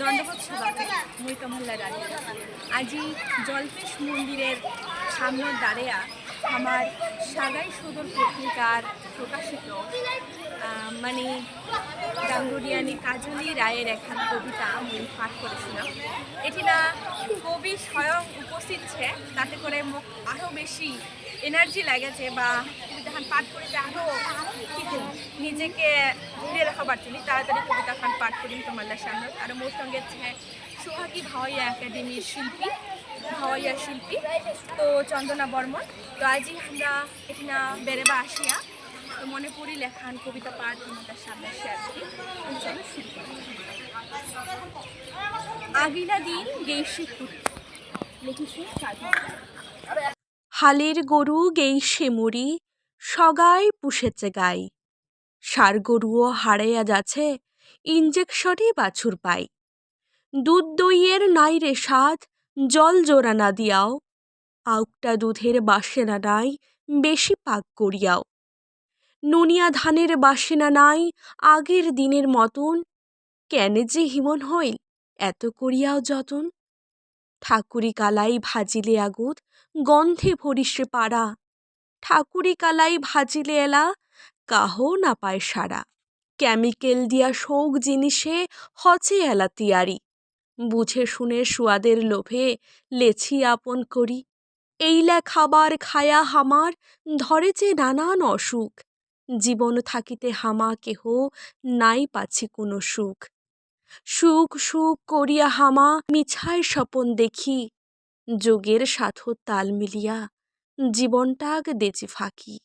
দণ্ডবোধ সভাকে মুইকা মহল্লা রানী। আজি জলপেশ মন্দিরের সামনের দাঁড়িয়া আমার সাগাই সদর পত্রিকার প্রকাশিত মানে গাঙ্গুরিয়ানি কাজলি রায়ের একখান কবিতা আমি পাঠ করেছিলাম। এটি না কবি স্বয়ং উপস্থিত ছে, তাতে করে আরও বেশি এনার্জি লাগেছে বা কবিতাখান পাঠ করতে আরও নিজেকে ধরে রাখা পারছি তাড়াতাড়ি কবিতা খান পাঠ করি তোমার সামনে আর মোর সঙ্গে ছে সোহাগী ভাওয়াইয়া একাডেমির শিল্পী, ভাওয়াইয়া শিল্পী, তো চন্দনা বর্মন। তো আজই আমরা এখানে বেড়েবা আসিয়া, তো মনে পড়ি লেখান কবিতা পাঠ তোমাদের সামনে শেয়ার করি। করি। আগিলা দিন গেইসি হালের গরু গেইসে মুড়ি সগাই পুষেছে সার গরুও হারাইয়া যাচ্ছে ইঞ্জেকশনে বাছুর পাই। দুধ দইয়ের নাই রে স্বাদ, জল জোড়া না দিয়াও। আউকটা দুধের বাসেনা নাই, বেশি পাক করিয়াও। নুনিয়া ধানের বাসেনা নাই, আগের দিনের মতন। কেনে যে হিমন হইল, এত করিয়াও যতন। ঠাকুরি কালাই ভাজিলে আগুদ গন্ধে ভরিসে পাড়া। ঠাকুরি কালাই ভাজিলে এলা কাহো না পায় সারা কেমিক্যাল দিয়া শোক জিনিসে হচে এলা তিয়ারি। বুঝে শুনে সুয়াদের লোভে লেছি আপন করি। এইলা খাবার খায়া হামার ধরে যে নানান অসুখ। জীবন থাকিতে হামা কেহ নাই পাচ্ছি কোনো সুখ। সুখ সুখ করিয়া হামা মিছায় স্বপন দেখি। যোগের সাথ তাল মিলিয়া জীবনটাগ দেচি ফাঁকি।